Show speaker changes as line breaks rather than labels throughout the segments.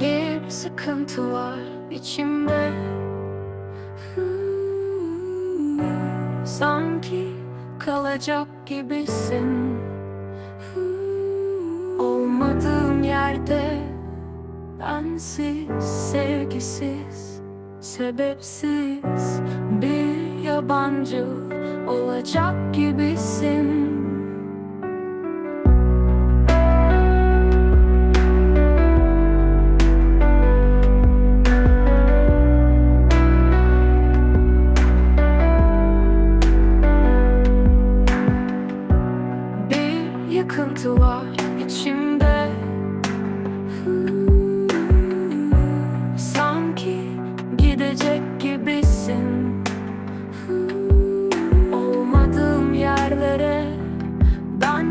Bir sıkıntı var içimde. Sanki kalacak gibisin. Olmadığım yerde Bensiz, sevgisiz, sebepsiz Bir yabancı olacak gibisin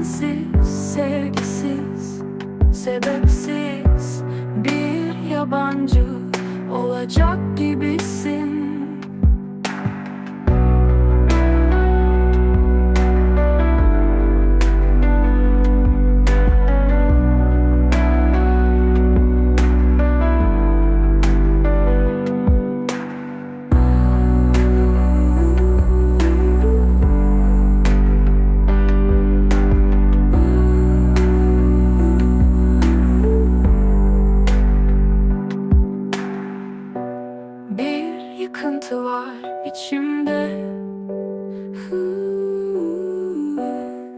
Bensiz, sevgisiz, sebepsiz Bir yabancı olacak gibisin yıkıntı var içimde.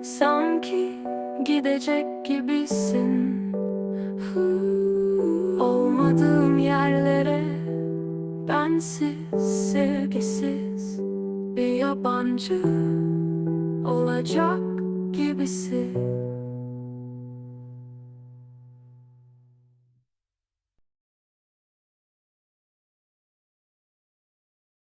Sanki gidecek gibisin. Olmadığım yerlere Bensiz, sevgisiz Bir yabancı olacak gibisin